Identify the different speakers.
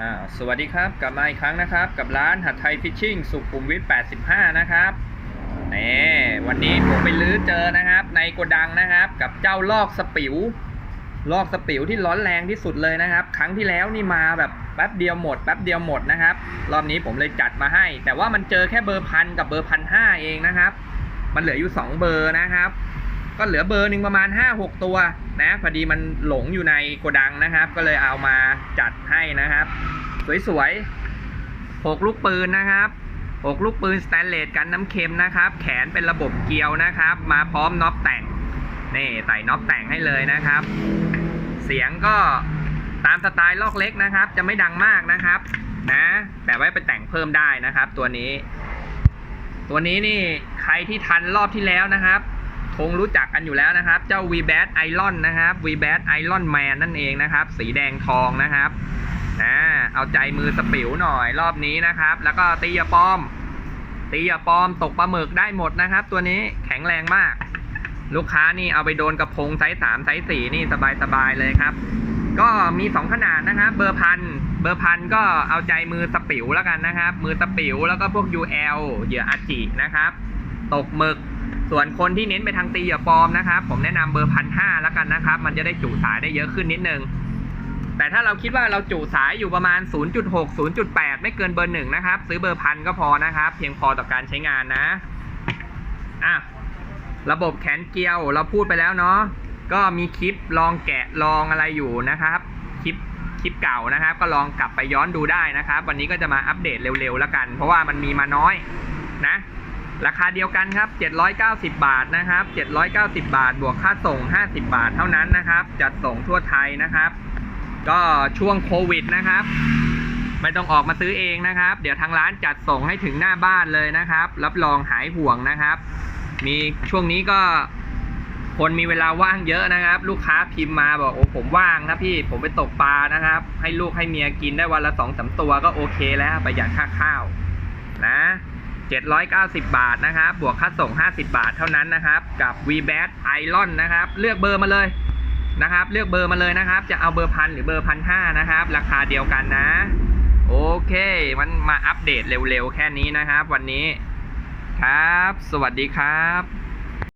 Speaker 1: อ่าสวัสดีครับกลับมาอีกครั้งนะครับ กับร้านหัดไทยฟิชชิ่งสุขุมวิท 85 นะครับนี่วันนี้ผมไปลื้อเจอนะครับ ในโกดังนะครับ กับเจ้าลอกสปิวลอกสปิวที่ร้อนแรงที่สุดเลยนะครับ ครั้งที่แล้วนี่มาแบบแป๊บเดียวหมดแป๊บเดียวหมดนะครับ รอบนี้ผมเลยจัดมาให้ แต่ว่ามันเจอแค่เบอร์พันกับเบอร์พันห้าเองนะครับ มันเหลืออยู่ 2 เบอร์นะครับ ก็เหลือเบอร์หนึ่งประมาณ 5-6 ตัวนะพอดีมันหลงอยู่ในโกดังนะครับ ก็เลยเอามาจัดให้นะครับ สวยๆ6ลูกปืนนะครับ6ลูกปืนสแตนเลสกันน้ำเค็มนะครับ แขนเป็นระบบเกลียวนะครับ มาพร้อมน็อปแต่งนี่ใส่น็อปแต่งให้เลยนะครับ เสียงก็ตามสไตล์ลอกเล็กนะครับ จะไม่ดังมากนะครับนะแต่ไว้ไปแต่งเพิ่มได้นะครับ ตัวนี้ ตัวนี้นี่ใครที่ทันรอบที่แล้วนะครับ คงรู้จักกันอยู่แล้วนะครับ เจ้า v b a t Iron นะครับ v b a t Iron Man นั่นเองนะครับ สีแดงทองนะครับนะเอาใจมือสปิวหน่อยรอบนี้นะครับ แล้วก็ตียาปอม ตียาปอมตกปลาหมึกได้หมดนะครับ ตัวนี้แข็งแรงมาก ลูกค้านี่เอาไปโดนกระพงไซส์สามไซส์สี่นี่สบายๆเลยครับ ก็มี2ขนาดนะครับ เบอร์พันเบอร์พันก็เอาใจมือสปิวแล้วกันนะครับ มือสปิวแล้วก็พวก UL เหยื่ออาจินะครับ ตกหมึก ส่วนคนที่เน้นไปทางตีเหยื่อปลอมนะครับ ผมแนะนำเบอร์พันห้าแล้วกันนะครับ มันจะได้จุสายได้เยอะขึ้นนิดนึง แต่ถ้าเราคิดว่าเราจุสายอยู่ประมาณ 0.6 0.8 ไม่เกินเบอร์หนึ่งนะครับ ซื้อเบอร์พันก็พอนะครับ เพียงพอต่อการใช้งานนะอะระบบแขนเกลียวเราพูดไปแล้วเนาะก็มีคลิปลองแกะลองอะไรอยู่นะครับคลิปคลิปเก่านะครับ ก็ลองกลับไปย้อนดูได้นะครับ วันนี้ก็จะมาอัปเดตเร็วๆแล้วกัน เพราะว่ามันมีมาน้อยนะ ราคาเดียวกันครับ 790 บาทนะครับ 790 บาท บวกค่าส่ง 50 บาทเท่านั้นนะครับ จัดส่งทั่วไทยนะครับ ก็ช่วงโควิดนะครับ ไม่ต้องออกมาซื้อเองนะครับ เดี๋ยวทางร้านจัดส่งให้ถึงหน้าบ้านเลยนะครับ รับรองหายห่วงนะครับ มีช่วงนี้ก็คนมีเวลาว่างเยอะนะครับ ลูกค้าพิมพ์มาบอกโอ้ผมว่างครับพี่ผมไปตกปลานะครับ ให้ลูกให้เมียกินได้วันละสองสาตัวก็โอเคแล้วประหยัดค่าข้าว 790 บาทนะครับ บวกค่าส่ง 50 บาทเท่านั้นนะครับ กับ v b a t Iron นะครับ เลือกเบอร์มาเลยนะครับ เลือกเบอร์มาเลยนะครับ จะเอาเบอร์พันหรือเบอร์พันห้านะครับ ราคาเดียวกันนะ โอเค มันมาอัปเดตเร็วๆ แค่นี้นะครับ วันนี้ ครับ สวัสดีครับ